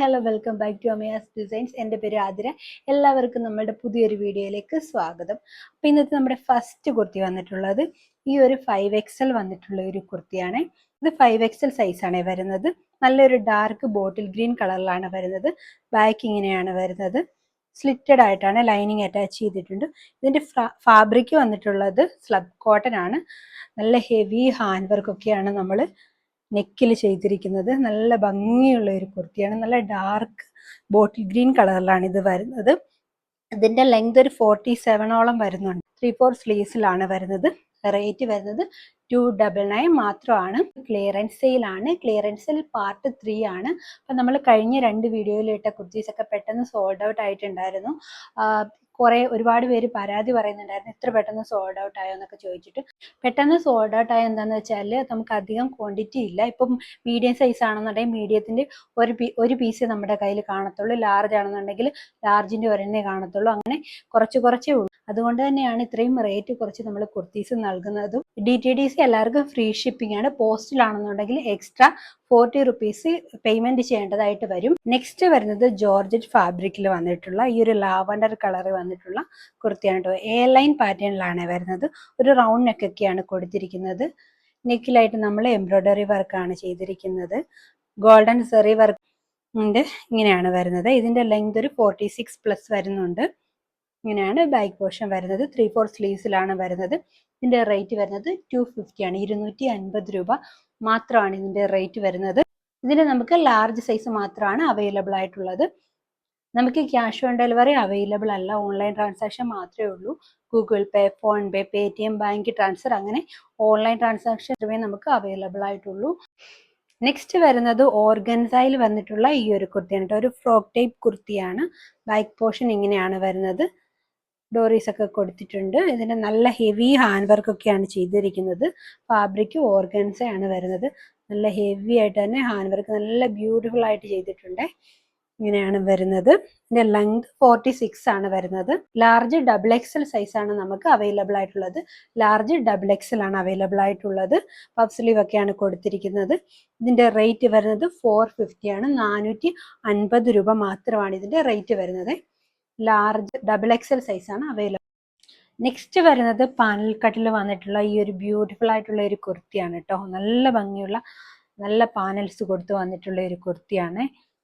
Hello welcome back to Amaya's designs. എന്റെ പേര് ആതിര. എല്ലാവർക്കും നമ്മുടെ പുതിയൊരു വീഡിയോയിലേക്ക് സ്വാഗതം. അപ്പോൾ ഇന്നത്തെ നമ്മുടെ ഫസ്റ്റ് കുർത്തി വന്നിട്ടുള്ളത് ഈ ഒരു ഫൈവ് എക്സൽ വന്നിട്ടുള്ള ഒരു കുർത്തിയാണ്. ഇത് ഫൈവ് എക്സൽ സൈസാണ് വരുന്നത്. നല്ലൊരു ഡാർക്ക് ബോട്ടിൽ ഗ്രീൻ കളറിലാണ് വരുന്നത്. ബാക്ക് ഇങ്ങനെയാണ് വരുന്നത്. സ്ലിറ്റഡ് ആയിട്ടാണ് ലൈനിങ് അറ്റാച്ച് ചെയ്തിട്ടുണ്ട്. ഇതിന്റെ ഫാബ്രിക് വന്നിട്ടുള്ളത് സ്ലബ് കോട്ടൺ ആണ്. നല്ല ഹെവി ഹാൻഡ് വർക്ക് ഒക്കെയാണ് നമ്മൾ നെക്കിൽ ചെയ്തിരിക്കുന്നത് നല്ല ഭംഗിയുള്ള ഒരു കുർത്തിയാണ്. നല്ല ഡാർക്ക് ബോട്ടിൽ ഗ്രീൻ കളറിലാണ് ഇത് വരുന്നത്. ഇതിന്റെ ലെങ്ത് ഒരു ഫോർട്ടി സെവനോളം വരുന്നുണ്ട്. ത്രീ ഫോർ സ്ലീവ്സിലാണ് വരുന്നത്. റേറ്റ് വരുന്നത് ടു ഡബിൾ നയൻ മാത്രമാണ്. ക്ലിയറൻസ് സെയിലാണ് ക്ലിയറൻസ് പാർട്ട് ത്രീ ആണ്. അപ്പം നമ്മൾ കഴിഞ്ഞ രണ്ട് വീഡിയോയിലിട്ട കുർത്തീസ് ഒക്കെ പെട്ടെന്ന് സോൾഡ് ഔട്ട് ആയിട്ടുണ്ടായിരുന്നു. കുറേ ഒരുപാട് പേര് പരാതി പറയുന്നുണ്ടായിരുന്നു എത്ര പെട്ടെന്ന് സോൾഡ് ഔട്ട് ആയോ എന്നൊക്കെ ചോദിച്ചിട്ട്. പെട്ടെന്ന് സോൾഡ് ഔട്ട് ആയ എന്താന്ന് വെച്ചാൽ നമുക്ക് അധികം ക്വാണ്ടിറ്റി ഇല്ല. ഇപ്പം മീഡിയം സൈസ് ആണെന്നുണ്ടെങ്കിൽ മീഡിയത്തിന്റെ ഒരു ഒരു പീസ് നമ്മുടെ കയ്യിൽ കാണത്തുള്ളൂ. ലാർജ് ആണെന്നുണ്ടെങ്കിൽ ലാർജിന്റെ ഒരെണ്ണേ കാണത്തുള്ളൂ. അങ്ങനെ കുറച്ച് കുറച്ചേ ഉള്ളൂ. അതുകൊണ്ട് തന്നെയാണ് ഇത്രയും റേറ്റ് കുറച്ച് നമ്മൾ കുർത്തീസ് നൽകുന്നതും. ഡി ടി ഡി സി എല്ലാവർക്കും ഫ്രീ ഷിപ്പിംഗ് ആണ്. പോസ്റ്റിലാണെന്നുണ്ടെങ്കിൽ എക്സ്ട്രാ ഫോർട്ടി റുപ്പീസ് പേയ്മെന്റ് ചെയ്യേണ്ടതായിട്ട് വരും. നെക്സ്റ്റ് വരുന്നത് ജോർജറ്റ് ഫാബ്രിക്കിൽ വന്നിട്ടുള്ള ഈ ഒരു ലാവണ്ടർ കളർ വന്നിട്ടുള്ള കുർത്തിയാണ് കേട്ടോ. എ ലൈൻ പാറ്റേണിലാണ് വരുന്നത്. ഒരു റൗണ്ട് നെക്കൊക്കെയാണ് കൊടുത്തിരിക്കുന്നത്. നെക്കിലായിട്ട് നമ്മൾ എംബ്രോയ്ഡറി വർക്കാണ് ചെയ്തിരിക്കുന്നത്. ഗോൾഡൻ സെറി വർക്ക് ഉണ്ട്. ഇങ്ങനെയാണ് വരുന്നത്. ഇതിന്റെ ലെങ്ത് ഒരു ഫോർട്ടി സിക്സ് പ്ലസ് വരുന്നുണ്ട്. ഇങ്ങനെയാണ് ബാക്ക് പോർഷൻ വരുന്നത്. ത്രീ ഫോർ സ്ലീവ്സിലാണ് വരുന്നത്. ഇതിന്റെ റേറ്റ് വരുന്നത് ടു ഫിഫ്റ്റി ആണ്. ഇരുന്നൂറ്റി അൻപത് രൂപ മാത്രമാണ് ഇതിന്റെ റേറ്റ് വരുന്നത്. ഇതിന് നമുക്ക് ലാർജ് സൈസ് മാത്രമാണ് അവൈലബിൾ ആയിട്ടുള്ളത്. നമുക്ക് ക്യാഷ് ഓൺ ഡെലിവറി അവൈലബിൾ അല്ല. ഓൺലൈൻ ട്രാൻസാക്ഷൻ മാത്രമേ ഉള്ളൂ. Google Pay PhonePe Paytm bank transfer അങ്ങനെ ഓൺലൈൻ ട്രാൻസാക്ഷൻ നമുക്ക് അവൈലബിൾ ആയിട്ടുള്ളൂ. നെക്സ്റ്റ് വരുന്നത് ഓർഗൻസയിൽ വന്നിട്ടുള്ള ഈ ഒരു കുർത്തിയാണ് കേട്ടോ. ഒരു ഫ്രോക്ക് ടൈപ്പ് കുർത്തിയാണ്. ബാക്ക് പോർഷൻ ഇങ്ങനെയാണ് വരുന്നത്. ഡോറീസ് ഒക്കെ കൊടുത്തിട്ടുണ്ട്. ഇതിന് നല്ല ഹെവി ഹാൻഡ് വർക്ക് ഒക്കെയാണ് ചെയ്തിരിക്കുന്നത്. ഫാബ്രിക് ഓർഗൻസ ആണ് വരുന്നത്. നല്ല ഹെവി ആയിട്ട് തന്നെ ഹാൻഡ് വർക്ക് നല്ല ബ്യൂട്ടിഫുൾ ആയിട്ട് ചെയ്തിട്ടുണ്ട്. ഇങ്ങനെയാണ് വരുന്നത്. ഇതിന്റെ ലെങ്ത് ഫോർട്ടി സിക്സ് ആണ് വരുന്നത്. ലാർജ് ഡബിൾ എക്സൽ സൈസ് ആണ് നമുക്ക് അവൈലബിൾ ആയിട്ടുള്ളത്. ലാർജ് ഡബിൾ എക്സൽ ആണ് അവൈലബിൾ ആയിട്ടുള്ളത്. പഫ് സ്ലീവ് ഒക്കെയാണ് കൊടുത്തിരിക്കുന്നത്. ഇതിന്റെ റേറ്റ് വരുന്നത് ഫോർ ഫിഫ്റ്റി ആണ്. നാനൂറ്റി അൻപത് രൂപ മാത്രമാണ് ഇതിന്റെ റേറ്റ് വരുന്നത്. ലാർജ് ഡബിൾ എക്സൽ ആണ് അവൈലബിൾ നെക്സ്റ്റ് വരുന്നത് പാനൽ കട്ടിൽ വന്നിട്ടുള്ള ഈ ഒരു ബ്യൂട്ടിഫുൾ ആയിട്ടുള്ള ഒരു കുർത്തിയാണ് കേട്ടോ നല്ല ഭംഗിയുള്ള നല്ല പാനൽസ് കൊടുത്ത് വന്നിട്ടുള്ള ഒരു കുർത്തിയാണ്.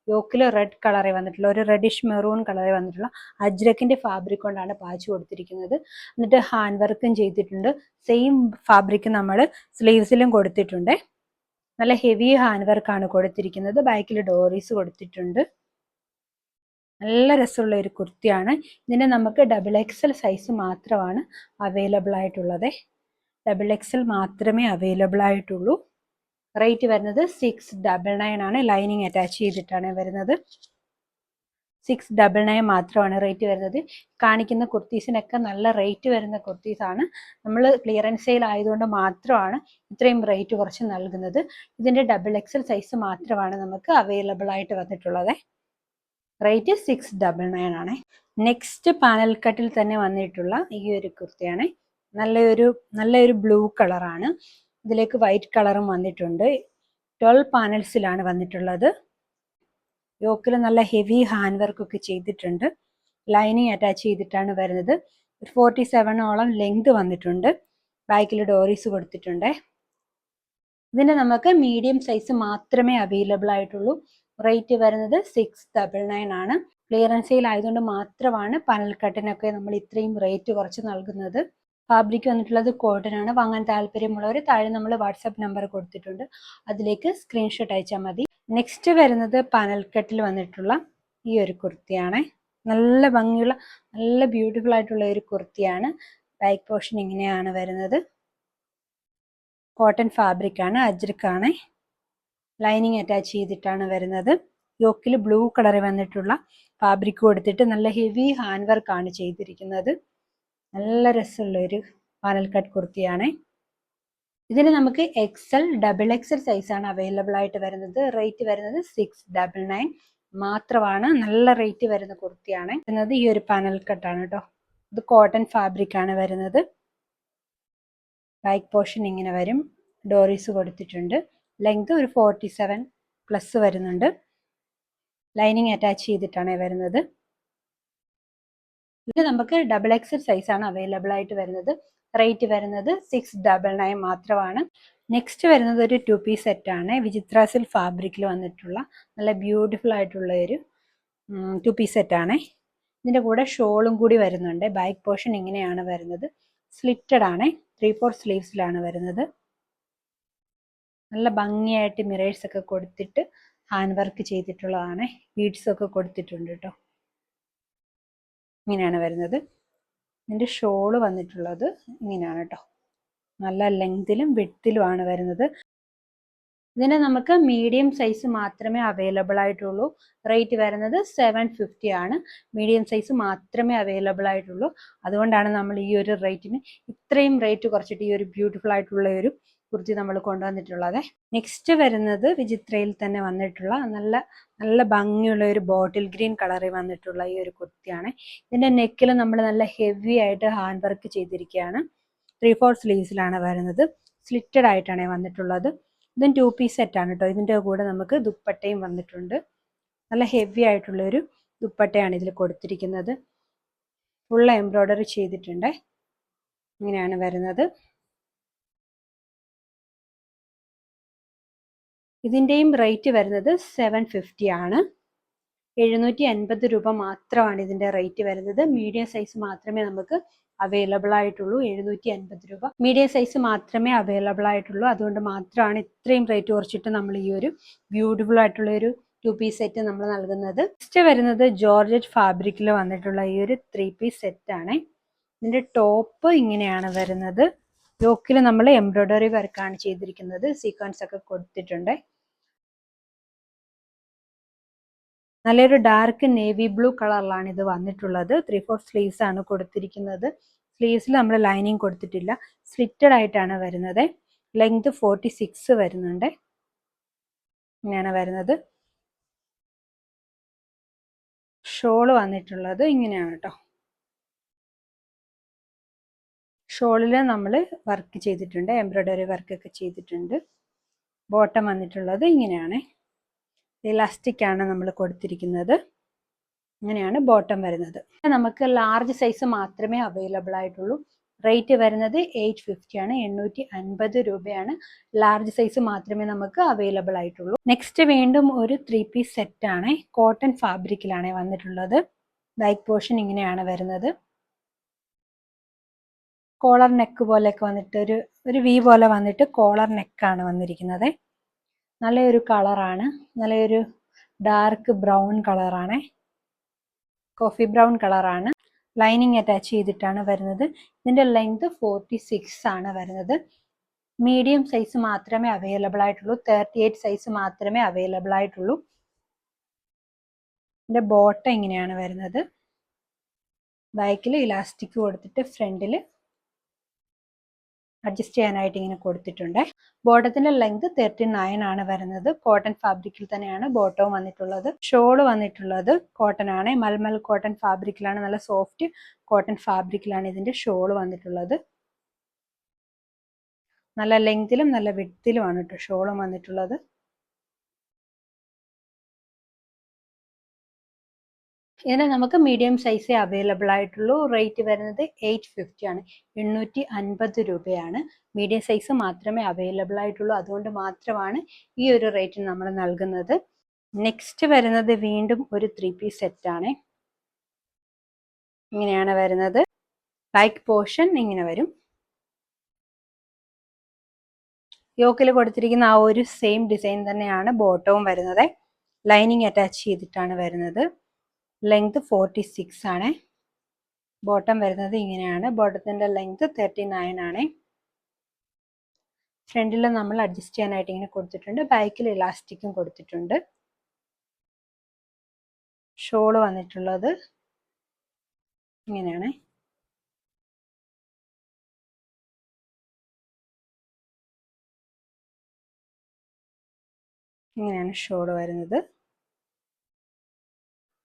യോക്കിൽ റെഡ് കളറിൽ വന്നിട്ടുള്ള ഒരു റെഡിഷ് മെറൂൺ കളറിൽ വന്നിട്ടുള്ള അജ്രക്കിന്റെ ഫാബ്രിക് കൊണ്ടാണ് പാച്ച് കൊടുത്തിരിക്കുന്നത്. എന്നിട്ട് ഹാൻഡ് വർക്കും ചെയ്തിട്ടുണ്ട്. സെയിം ഫാബ്രിക് നമ്മൾ സ്ലീവ്സിലും കൊടുത്തിട്ടുണ്ട്. നല്ല ഹെവി ഹാൻഡ് വർക്കാണ് കൊടുത്തിരിക്കുന്നത്. ബാക്കിൽ ഡോറീസ് കൊടുത്തിട്ടുണ്ട്. നല്ല രസമുള്ള ഒരു കുർത്തിയാണ്. ഇതിന് നമുക്ക് ഡബിൾ എക്സൽ സൈസ് മാത്രമാണ് അവൈലബിൾ ആയിട്ടുള്ളത്. ഡബിൾ എക്സൽ മാത്രമേ അവൈലബിൾ ആയിട്ടുള്ളൂ. റേറ്റ് വരുന്നത് സിക്സ് ഡബിൾ നയൻ ആണ്. ലൈനിങ് അറ്റാച്ച് ചെയ്തിട്ടാണ് വരുന്നത്. സിക്സ് ഡബിൾ നയൻ മാത്രമാണ് റേറ്റ് വരുന്നത്. കാണിക്കുന്ന കുർത്തീസിനൊക്കെ നല്ല റേറ്റ് വരുന്ന കുർത്തീസാണ്. നമ്മൾ ക്ലിയറൻസ് സെയിൽ ആയതുകൊണ്ട് മാത്രമാണ് ഇത്രയും റേറ്റ് കുറച്ച് നൽകുന്നത്. ഇതിന്റെ ഡബിൾ എക്സൽ സൈസ് മാത്രമാണ് നമുക്ക് അവൈലബിൾ ആയിട്ട് വന്നിട്ടുള്ളത്. റേറ്റ് സിക്സ് ഡബിൾ നയൻ ആണ്. നെക്സ്റ്റ് പാനൽ കട്ടിൽ തന്നെ വന്നിട്ടുള്ള ഈ ഒരു കുർത്തിയാണ്. നല്ലൊരു നല്ലൊരു ബ്ലൂ കളറാണ്. ഇതിലേക്ക് വൈറ്റ് കളറും വന്നിട്ടുണ്ട്. ട്വൽവ് പാനൽസിലാണ് വന്നിട്ടുള്ളത്. യോക്കിൽ നല്ല ഹെവി ഹാൻഡ് വർക്ക് ഒക്കെ ചെയ്തിട്ടുണ്ട്. ലൈനിങ് അറ്റാച്ച് ചെയ്തിട്ടാണ് വരുന്നത്. ഒരു ഫോർട്ടി സെവനോളം ലെങ്ത് വന്നിട്ടുണ്ട്. ബാക്കിൽ ഡോറീസ് കൊടുത്തിട്ടുണ്ട്. ഇതിന് നമുക്ക് മീഡിയം സൈസ് മാത്രമേ അവൈലബിൾ ആയിട്ടുള്ളൂ. റേറ്റ് വരുന്നത് സിക്സ് ഡബിൾ നയൻ ആണ്. ക്ലിയറൻസ് സെയിൽ ആയതുകൊണ്ട് മാത്രമാണ് പനൽ കട്ടിനൊക്കെ നമ്മൾ ഇത്രയും റേറ്റ് കുറച്ച് നൽകുന്നത്. ഫാബ്രിക് വന്നിട്ടുള്ളത് കോട്ടൺ ആണ്. വാങ്ങാൻ താല്പര്യമുള്ളവർ താഴെ നമ്മൾ വാട്സാപ്പ് നമ്പർ കൊടുത്തിട്ടുണ്ട്. അതിലേക്ക് സ്ക്രീൻഷോട്ട് അയച്ചാൽ മതി. നെക്സ്റ്റ് വരുന്നത് പനൽ കട്ടിൽ വന്നിട്ടുള്ള ഈ ഒരു കുർത്തിയാണ്. നല്ല ഭംഗിയുള്ള നല്ല ബ്യൂട്ടിഫുൾ ആയിട്ടുള്ള ഒരു കുർത്തിയാണ്. ബാക്ക് പോർഷൻ ഇങ്ങനെയാണ് വരുന്നത്. കോട്ടൺ ഫാബ്രിക് ആണ് അജ്രക്കാണ്. ലൈനിങ് അറ്റാച്ച് ചെയ്തിട്ടാണ് വരുന്നത്. യോക്കിൽ ബ്ലൂ കളർ വന്നിട്ടുള്ള ഫാബ്രിക് കൊടുത്തിട്ട് നല്ല ഹെവി ഹാൻഡ് വർക്ക് ആണ് ചെയ്തിരിക്കുന്നത്. നല്ല രസമുള്ള ഒരു പാനൽ കട്ട് കുർത്തിയാണ് ഇതിന് നമുക്ക് എക്സൽ ഡബിൾ എക്സൽ സൈസാണ് അവൈലബിൾ ആയിട്ട് വരുന്നത്. റേറ്റ് വരുന്നത് സിക്സ് ഡബിൾ നയൻ മാത്രമാണ്. നല്ല റേറ്റ് വരുന്ന കുർത്തിയാണ് വരുന്നത് ഈ ഒരു പാനൽ കട്ടാണ് കേട്ടോ ഇത് കോട്ടൺ ഫാബ്രിക് ആണ് വരുന്നത്. ബാക്ക് പോർഷൻ ഇങ്ങനെ വരും. ഡോറീസ് കൊടുത്തിട്ടുണ്ട്. ലെങ്ത് ഒരു ഫോർട്ടി സെവൻ പ്ലസ് വരുന്നുണ്ട്. ലൈനിങ് അറ്റാച്ച് ചെയ്തിട്ടാണ് വരുന്നത്. ഇത് നമുക്ക് ഡബിൾ എക്സൽ ആണ് അവൈലബിൾ ആയിട്ട് വരുന്നത്. റേറ്റ് വരുന്നത് സിക്സ് ഡബിൾ നയൻ മാത്രമാണ്. നെക്സ്റ്റ് വരുന്നത് ഒരു ടു പീസ് സെറ്റാണ് വിചിത്ര സിൽ ഫാബ്രിക്കിൽ വന്നിട്ടുള്ള നല്ല ബ്യൂട്ടിഫുൾ ആയിട്ടുള്ള ഒരു ടു പീസ് സെറ്റാണ് ഇതിന്റെ കൂടെ ഷോളും കൂടി വരുന്നുണ്ട്. ബാക്ക് പോർഷൻ ഇങ്ങനെയാണ് വരുന്നത്. സ്ലിറ്റഡ് ആണ്. ത്രീ ഫോർ സ്ലീവ്സിലാണ് വരുന്നത്. നല്ല ഭംഗിയായിട്ട് മിറേഴ്സ് ഒക്കെ കൊടുത്തിട്ട് ഹാൻഡ് വർക്ക് ചെയ്തിട്ടുള്ളതാണ്. ബീഡ്സ് ഒക്കെ കൊടുത്തിട്ടുണ്ട് കേട്ടോ ഇങ്ങനെയാണ് വരുന്നത്. ഇതിന്റെ ഷോൾ വന്നിട്ടുള്ളത് ഇങ്ങനെയാണ് കേട്ടോ നല്ല ലെങ്തിലും വിട്ടിലുമാണ് വരുന്നത്. ഇതിന് നമുക്ക് മീഡിയം സൈസ് മാത്രമേ അവൈലബിൾ ആയിട്ടുള്ളൂ. റേറ്റ് വരുന്നത് സെവൻ ഫിഫ്റ്റി ആണ്. മീഡിയം സൈസ് മാത്രമേ അവൈലബിൾ ആയിട്ടുള്ളൂ. അതുകൊണ്ടാണ് നമ്മൾ ഈ ഒരു റേറ്റിന് ഇത്രയും റേറ്റ് കുറച്ചിട്ട് ഈ ഒരു ബ്യൂട്ടിഫുൾ ആയിട്ടുള്ള ഒരു കുർത്തി നമ്മൾ കൊണ്ടുവന്നിട്ടുള്ളത്. നെക്സ്റ്റ് വരുന്നത് വിചിത്രയിൽ തന്നെ വന്നിട്ടുള്ള നല്ല നല്ല ഭംഗിയുള്ള ഒരു ബോട്ടിൽ ഗ്രീൻ കളറിൽ വന്നിട്ടുള്ള ഈ ഒരു കുർത്തിയാണ്. ഇതിന്റെ നെക്കിൽ നമ്മൾ നല്ല ഹെവി ആയിട്ട് ഹാൻഡ് വർക്ക് ചെയ്തിരിക്കുകയാണ്. ത്രീ ഫോർ സ്ലീവ്സിലാണ് വരുന്നത്. സ്ലിറ്റഡ് ആയിട്ടാണ് വന്നിട്ടുള്ളത്. ഇതും ടു പീസ് സെറ്റാണ് കേട്ടോ ഇതിന്റെ കൂടെ നമുക്ക് ദുപ്പട്ടയും വന്നിട്ടുണ്ട്. നല്ല ഹെവി ആയിട്ടുള്ള ഒരു ദുപ്പട്ടയാണ് ഇതിൽ കൊടുത്തിരിക്കുന്നത്. ഫുൾ എംബ്രോയ്ഡറി ചെയ്തിട്ടുണ്ട്. ഇങ്ങനെയാണ് വരുന്നത്. ഇതിന്റെയും റേറ്റ് വരുന്നത് സെവൻ ഫിഫ്റ്റി ആണ്. എഴുന്നൂറ്റി അൻപത് രൂപ മാത്രമാണ് ഇതിന്റെ റേറ്റ് വരുന്നത്. മീഡിയം സൈസ് മാത്രമേ നമുക്ക് അവൈലബിൾ ആയിട്ടുള്ളൂ. എഴുന്നൂറ്റി അൻപത് രൂപ. മീഡിയം സൈസ് മാത്രമേ അവൈലബിൾ ആയിട്ടുള്ളൂ. അതുകൊണ്ട് മാത്രമാണ് ഇത്രയും റേറ്റ് കുറച്ചിട്ട് നമ്മൾ ഈ ഒരു ബ്യൂട്ടിഫുൾ ആയിട്ടുള്ള ഒരു ടു പീസ് സെറ്റ് നമ്മൾ നൽകുന്നത്. നെക്സ്റ്റ് വരുന്നത് ജോർജറ്റ് ഫാബ്രിക്കിൽ വന്നിട്ടുള്ള ഈ ഒരു ത്രീ പീസ് സെറ്റ് ആണ്. ഇതിന്റെ ടോപ്പ് ഇങ്ങനെയാണ് വരുന്നത്. യോക്കിൽ നമ്മൾ എംബ്രോയ്ഡറി വർക്കാണ് ചെയ്തിരിക്കുന്നത്. സീക്വൻസ് ഒക്കെ കൊടുത്തിട്ടുണ്ട്. നല്ലൊരു ഡാർക്ക് നേവി ബ്ലൂ കളറിലാണ് ഇത് വന്നിട്ടുള്ളത്. ത്രീ ഫോർ സ്ലീവ്സ് ആണ് കൊടുത്തിരിക്കുന്നത്. സ്ലീവ്സിൽ നമ്മൾ ലൈനിങ് കൊടുത്തിട്ടില്ല. സ്ലിറ്റഡ് ആയിട്ടാണ് വരുന്നത്. ലെങ്ത് ഫോർട്ടി സിക്സ് വരുന്നുണ്ട്. ഇങ്ങനെയാണ് വരുന്നത്. ഷോൾ വന്നിട്ടുള്ളത് ഇങ്ങനെയാണ് കേട്ടോ ഷോളിൽ നമ്മൾ വർക്ക് ചെയ്തിട്ടുണ്ട്. എംബ്രോയ്ഡറി വർക്കൊക്കെ ചെയ്തിട്ടുണ്ട്. ബോട്ടം വന്നിട്ടുള്ളത് ഇങ്ങനെയാണ്. ഇലാസ്റ്റിക് ആണ് നമ്മൾ കൊടുത്തിരിക്കുന്നത്. അങ്ങനെയാണ് ബോട്ടം വരുന്നത്. നമുക്ക് ലാർജ് സൈസ് മാത്രമേ അവൈലബിൾ ആയിട്ടുള്ളൂ. റേറ്റ് വരുന്നത് എയ്റ്റ് ഫിഫ്റ്റി ആണ്. എണ്ണൂറ്റി അൻപത് രൂപയാണ്. ലാർജ് സൈസ് മാത്രമേ നമുക്ക് അവൈലബിൾ ആയിട്ടുള്ളൂ. നെക്സ്റ്റ് വീണ്ടും ഒരു ത്രീ പീസ് സെറ്റ് ആണ്. കോട്ടൺ ഫാബ്രിക്കിലാണ് വന്നിട്ടുള്ളത്. ബാക്ക് പോർഷൻ ഇങ്ങനെയാണ് വരുന്നത്. കോളർ നെക്ക് പോലെയൊക്കെ വന്നിട്ട് ഒരു ഒരു വി പോലെ വന്നിട്ട് കോളർ നെക്കാണ് വന്നിരിക്കുന്നത്. നല്ലൊരു കളറാണ്. നല്ലൊരു ഡാർക്ക് ബ്രൗൺ കളറാണ്. കോഫി ബ്രൗൺ കളറാണ്. ലൈനിങ് അറ്റാച്ച് ചെയ്തിട്ടാണ് വരുന്നത്. ഇതിന്റെ ലെങ്ത് ഫോർട്ടി സിക്സ് ആണ് വരുന്നത്. മീഡിയം സൈസ് മാത്രമേ അവൈലബിൾ ആയിട്ടുള്ളൂ. തേർട്ടി എയ്റ്റ് സൈസ് മാത്രമേ അവൈലബിൾ ആയിട്ടുള്ളൂ. ഇതിന്റെ ബോട്ടം ഇങ്ങനെയാണ് വരുന്നത്. ബാക്കിൽ ഇലാസ്റ്റിക് കൊടുത്തിട്ട് ഫ്രണ്ടിൽ അഡ്ജസ്റ്റ് ചെയ്യാനായിട്ട് ഇങ്ങനെ കൊടുത്തിട്ടുണ്ട്. ബോട്ടത്തിന്റെ ലെങ്ത് തേർട്ടി നയൻ ആണ് വരുന്നത്. കോട്ടൺ ഫാബ്രിക്കിൽ തന്നെയാണ് ബോട്ടവും വന്നിട്ടുള്ളത്. ഷോൾ വന്നിട്ടുള്ളത് കോട്ടൺ ആണ്. മൽമൽ കോട്ടൺ ഫാബ്രിക്കിലാണ് നല്ല സോഫ്റ്റ് കോട്ടൺ ഫാബ്രിക്കിലാണ് ഇതിന്റെ ഷോൾ വന്നിട്ടുള്ളത്. നല്ല ലെങ്തിലും നല്ല വിട്ടിലുമാണ് കേട്ടോ ഷോളും വന്നിട്ടുള്ളത്. ഇതിന് നമുക്ക് മീഡിയം സൈസേ അവൈലബിൾ ആയിട്ടുള്ളൂ റേറ്റ് വരുന്നത് എയ്റ്റ് ഫിഫ്റ്റി ആണ്. എണ്ണൂറ്റി അൻപത് രൂപയാണ്. മീഡിയം സൈസ് മാത്രമേ അവൈലബിൾ ആയിട്ടുള്ളൂ. അതുകൊണ്ട് മാത്രമാണ് ഈ ഒരു റേറ്റ് നമ്മൾ നൽകുന്നത്. നെക്സ്റ്റ് വരുന്നത് വീണ്ടും ഒരു ത്രീ പീസ് സെറ്റ് ആണ്. ഇങ്ങനെയാണ് വരുന്നത്. ലൈക്ക് പോർഷൻ ഇങ്ങനെ വരും. യോക്കിൽ കൊടുത്തിരിക്കുന്ന ആ ഒരു സെയിം ഡിസൈൻ തന്നെയാണ് ബോട്ടവും വരുന്നത്. ലൈനിങ് അറ്റാച്ച് ചെയ്തിട്ടാണ് വരുന്നത്. ലെങ്ത് ഫോർട്ടി സിക്സ് ആണ്. ബോട്ടം വരുന്നത് ഇങ്ങനെയാണ്. ബോട്ടത്തിന്റെ ലെങ്ത് തേർട്ടി നയൻ ആണ്. ഫ്രണ്ടിൽ നമ്മൾ അഡ്ജസ്റ്റ് ചെയ്യാനായിട്ട് ഇങ്ങനെ കൊടുത്തിട്ടുണ്ട്. ബാക്കിൽ ഇലാസ്റ്റിക്കും കൊടുത്തിട്ടുണ്ട്. ഷോൾ വന്നിട്ടുള്ളത് ഇങ്ങനെയാണ്. ഇങ്ങനെയാണ് ഷോൾ വരുന്നത്.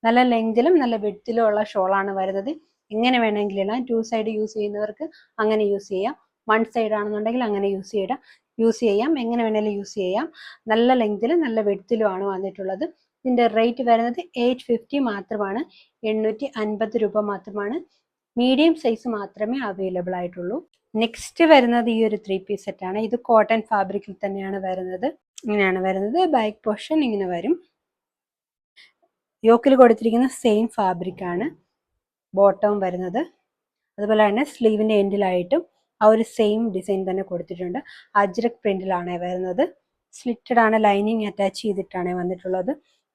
നല്ല ലെങ്തിലും നല്ല വെട്ടിലും ഉള്ള ഷോളാണ് വരുന്നത്. എങ്ങനെ വേണമെങ്കിലും ഇടാം. ടു സൈഡ് യൂസ് ചെയ്യുന്നവർക്ക് അങ്ങനെ യൂസ് ചെയ്യാം. വൺ സൈഡ് ആണെന്നുണ്ടെങ്കിൽ അങ്ങനെ യൂസ് ചെയ്യാം. യൂസ് ചെയ്യാം. എങ്ങനെ വേണമെങ്കിലും യൂസ് ചെയ്യാം. നല്ല ലെങ്തിലും നല്ല വെട്ടിലുമാണ് വന്നിട്ടുള്ളത്. ഇതിന്റെ റേറ്റ് വരുന്നത് എയ്റ്റ് ഫിഫ്റ്റി മാത്രമാണ്. എണ്ണൂറ്റി അൻപത് രൂപ മാത്രമാണ്. മീഡിയം സൈസ് മാത്രമേ അവൈലബിൾ ആയിട്ടുള്ളൂ. നെക്സ്റ്റ് വരുന്നത് ഈ ഒരു ത്രീ പീസ് സെറ്റാണ്. ഇത് കോട്ടൺ ഫാബ്രിക്കിൽ തന്നെയാണ് വരുന്നത്. ഇങ്ങനെയാണ് വരുന്നത്. ബാക്ക് പോർഷൻ ഇങ്ങനെ വരും. യോക്കിൽ കൊടുത്തിരിക്കുന്ന സെയിം ഫാബ്രിക് ആണ് ബോട്ടം വരുന്നത്. അതുപോലെ തന്നെ സ്ലീവിന്റെ എൻഡിലായിട്ടും ആ ഒരു സെയിം ഡിസൈൻ തന്നെ കൊടുത്തിട്ടുണ്ട്. അജ്രക് പ്രിന്റിലാണ് വരുന്നത്. സ്ലിറ്റഡ് ആണ് ലൈനിങ് അറ്റാച്ച് ചെയ്തിട്ടാണ് വന്നിട്ടുള്ളത്.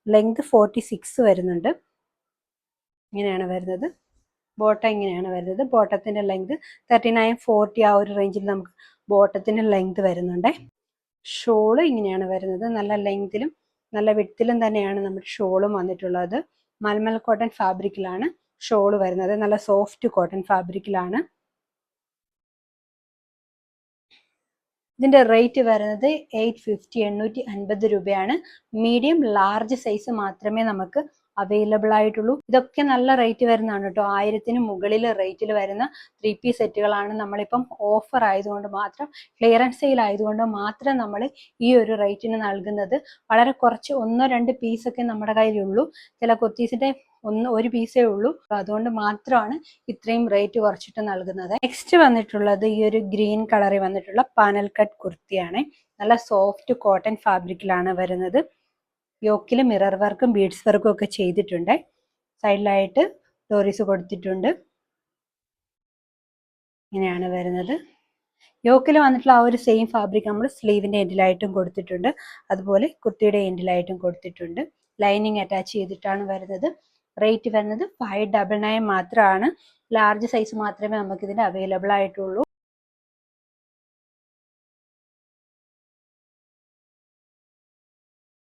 ലെങ്ത് ഫോർട്ടി സിക്സ് വരുന്നുണ്ട്. ഇങ്ങനെയാണ് വരുന്നത്. ബോട്ടം ഇങ്ങനെയാണ് വരുന്നത്. ബോട്ടത്തിന്റെ ലെങ്ത് തേർട്ടി നയൻ ഫോർട്ടി ആ ഒരു റേഞ്ചിൽ നമുക്ക് ബോട്ടത്തിന്റെ ലെങ്ത് വരുന്നുണ്ട്. ഷോൾ ഇങ്ങനെയാണ് വരുന്നത്. നല്ല ലെങ്തിലും നല്ല വിട്ടിലും തന്നെയാണ് നമ്മുടെ ഷോളും വന്നിട്ടുള്ളത്. മൽമൽ കോട്ടൺ ഫാബ്രിക്കിലാണ് ഷോൾ വരുന്നത്. നല്ല സോഫ്റ്റ് കോട്ടൺ ഫാബ്രിക്കിലാണ്. ഇതിന്റെ റേറ്റ് വരുന്നത് എയ്റ്റ് ഫിഫ്റ്റി എണ്ണൂറ്റി അൻപത് രൂപയാണ്. മീഡിയം ലാർജ് സൈസ് മാത്രമേ നമുക്ക് അവൈലബിൾ ആയിട്ടുള്ളൂ. ഇതൊക്കെ നല്ല റേറ്റ് വരുന്നതാണ് കേട്ടോ. ആയിരത്തിന് മുകളിൽ റേറ്റിൽ വരുന്ന ത്രീ പീസ് സെറ്റുകളാണ് നമ്മളിപ്പം ഓഫർ ആയതുകൊണ്ട് മാത്രം ക്ലിയറൻസ് സെയിൽ ആയതുകൊണ്ട് മാത്രം നമ്മൾ ഈ ഒരു റേറ്റിന് നൽകുന്നത്. വളരെ കുറച്ച് ഒന്നോ രണ്ട് പീസൊക്കെ നമ്മുടെ കയ്യിലുള്ളൂ. ചില കൊത്തീസിന്റെ ഒന്ന് ഒരു പീസേ ഉള്ളൂ. അതുകൊണ്ട് മാത്രമാണ് ഇത്രയും റേറ്റ് കുറച്ചിട്ട് നൽകുന്നത്. നെക്സ്റ്റ് വന്നിട്ടുള്ളത് ഈ ഒരു ഗ്രീൻ കളറിൽ വന്നിട്ടുള്ള പാനൽ കട്ട് കുർത്തിയാണ്. നല്ല സോഫ്റ്റ് കോട്ടൺ ഫാബ്രിക്കിലാണ് വരുന്നത്. യോക്കിൽ മിറർ വർക്കും ബീഡ്സ് വർക്കും ഒക്കെ ചെയ്തിട്ടുണ്ട്. സൈഡിലായിട്ട് ഡോറീസ് കൊടുത്തിട്ടുണ്ട്. ഇങ്ങനെയാണ് വരുന്നത്. യോക്കിൽ വന്നിട്ടുള്ള ആ ഒരു സെയിം ഫാബ്രിക് നമ്മൾ സ്ലീവിന്റെ എൻഡിലായിട്ടും കൊടുത്തിട്ടുണ്ട്. അതുപോലെ കുർത്തിയുടെ എൻഡിലായിട്ടും കൊടുത്തിട്ടുണ്ട്. ലൈനിങ് അറ്റാച്ച് ചെയ്തിട്ടാണ് വരുന്നത്. റേറ്റ് വരുന്നത് ഫൈവ് ഡബിൾ നയൻ മാത്രമാണ് ലാർജ് സൈസ് മാത്രമേ നമുക്ക് ഇതിന് അവൈലബിൾ ആയിട്ടുള്ളൂ.